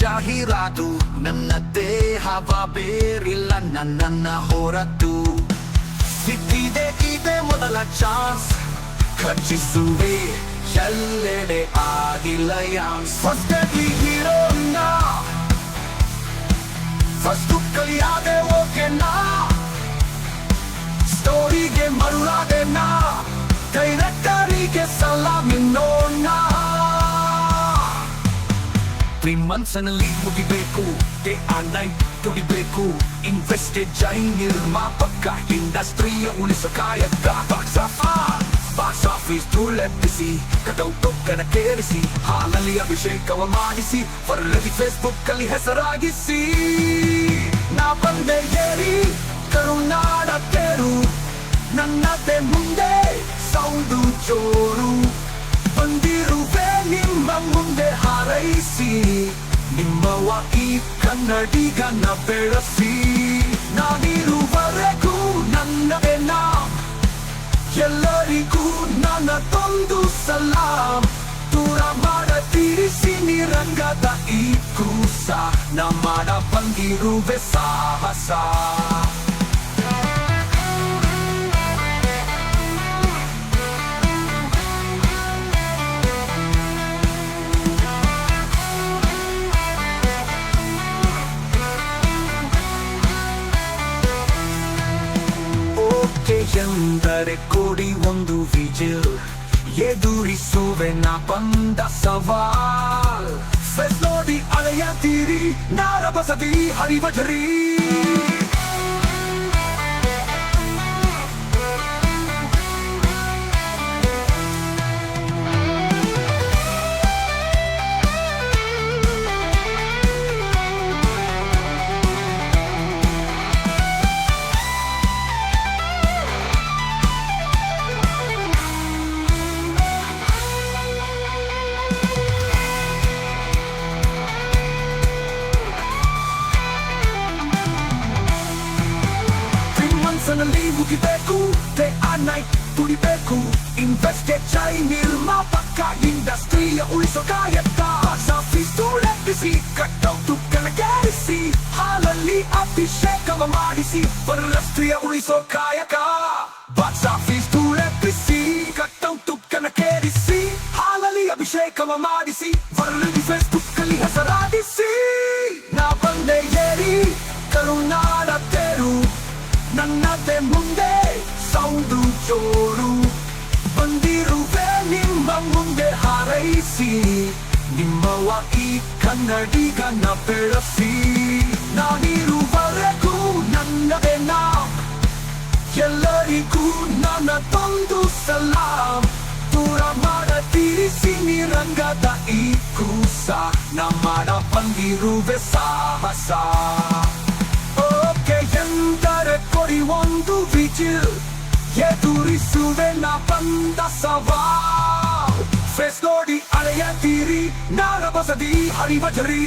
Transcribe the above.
ಜಾಹೀರಾತು. ನನ್ನ ದೇಹವ ಬೇರಿಲ್ಲ ನನ್ನನ್ನ ಹೊರತು. ಸಿಕ್ಕಿದೆ ಇದೆ ಮೊದಲ ಚಾನ್ಸ್. ಖರ್ಚಿಸುವೆ, ಎಲ್ಲೆಡೆ ಆಗಿಲ್ಲ ಯಾನ್ಸ್. ಫಸ್ಟ್ ಹೀರೋನ ಫಸ್ಟ್ ಕಲಿಯಾದೆ ಓಕೆನಾ? ಸ್ಟೋರಿಗೆ ಮರುಳಾದೆ ನಾ ಡೈರೆಕ್ಟರಿಗೆ ತ್ರೀ ಮಂತ್ಸ್ನಲ್ಲಿ ಮುಗಿಬೇಕು ಡೇ ಆರ್ ನೈಟ್ ದುಡಿಬೇಕು ಇನ್ವೆಸ್ಟೆಡ್ ಜೈ ನಿರ್ಮಾಪಕ ಇಂಡಸ್ಟ್ರಿಯ ಉಳಿಸ ಕಾಯಕ. ಬಾಕ್ಸ್ ಬಾಕ್ಸ್ ಆಫೀಸ್ ಧೂಳೆಬ್ಬಿಸಿ. ಕಟೌಟೊಕ್ಕನ ಕೇರಿಸಿ. ಹಾಲಲ್ಲಿ ಅಭಿಷೇಕವ ಮಾಡಿಸಿ. ಹೊರಳದಿ ಫೇಸ್ಬುಕ್ ಅಲ್ಲಿ ಹೆಸರಾಗಿಸಿ. ನಾ ಬಂದೆ ಏರಿ, ಕರುನಾಡ ತೇರು. ನನ್ನದೇ ಮುಂದೆ ಸೌಂಡು ಜೋರು ಬಂದಿರುವೆ ನಿಮ್ಮ ಮುಂದೆ. ಹಾರೈಸಿ ನಿಮ್ಮವ ಈ ಕನ್ನಡಿಗನ ಬೆಳೆಸಿ. ನಾನಿರುವರೆಗೂ ನನ್ನ ನಾ ಎಲ್ಲರಿಗೂ ನನ್ನ ತೊಂದು ಸಲಾಂ. ದೂರ ಮಾಡ ತೀರಿಸಿ ನಿರಂಗದ ಈ ಕೂಸ. ನಾ ಮಾಡ ಬಂದಿರುವೆ ಸಾಹಸ. ಎಂದರೆ ಕೊಡಿ ಒಂದು ವಿಜಿಲ್. ಎದುರಿಸುವೆ ನಾ ಬಂದ ಸವಾಲ್. ಫೆಸ್ ನೋಡಿ ಅಳೆಯ ತೀರಿ ನಾರ ಬಸದಿ ಹರಿವಜರಿ ಮುಗಿಬೇಕು ಡೇ ಆರ್ ನೈಟ್ ದುಡಿಬೇಕು ಇನ್ವೆಸ್ಟೆಡ್ ಚೈ ನಿರ್ಮಾಪಕ ಇಂಡಸ್ಟ್ರಿಯ ಉಳಿಸೋ ಕಾಯಕ ಆಫೀಸ್ ಧೂಳೆಬ್ಬಿಸಿ ಕಟ್ಟೌಟು ಕಣಗೇರಿಸಿ ಹಾಲಲ್ಲಿ ಅಭಿಷೇಕವ ಮಾಡಿಸಿ ರಾಷ್ಟ್ರೀಯ ಉಳಿಸೋ ಕಾಯಕ ಬಾಕ್ಸ್ ಆಫೀಸ್ ಧೂಳೆಬ್ಬಿಸಿ ಕಟ್ಟೌಟು ಕಣಕೇರಿಸಿ ಹಾಲಲ್ಲಿ ಅಭಿಷೇಕವ ಮಾಡಿಸಿ ಹೊರಳಿ ಫೇಸ್ಬುಕ್ ಅಲ್ಲಿ ಹಾರೈಸಿ ನಿಮ್ಮವ ಈ ಕನ್ನಡಿಗನ ಬೆಳೆಸಿ. ನಾನಿರುವವರೆಗೂ ನನ್ನದೇ ನಾ ಎಲ್ಲರಿಗೂ ನನ್ನ ತಂದು ಸಲಾಂ ದೂರ ಮಾಡ ತೀರಿಸಿ ನಿರಂಗದ ಈ ಕೂಸ. ನಾ ಮಾಡ ಬಂದಿರುವೆ ಸಾಹಸ. ಓಕೆ, ಎಂದರೆ ಕೊಡಿ ಒಂದು ವಿಜಿಲ್. ಎದುರಿಸುವೆ ನಾ ಬಂದ ಸವಾಲ್ ಫೇಸ್ ನೋಡಿ ಅಲೆಯ ತೀರಿ ನಾರ ಬಸದಿ ಹರಿವಜರಿ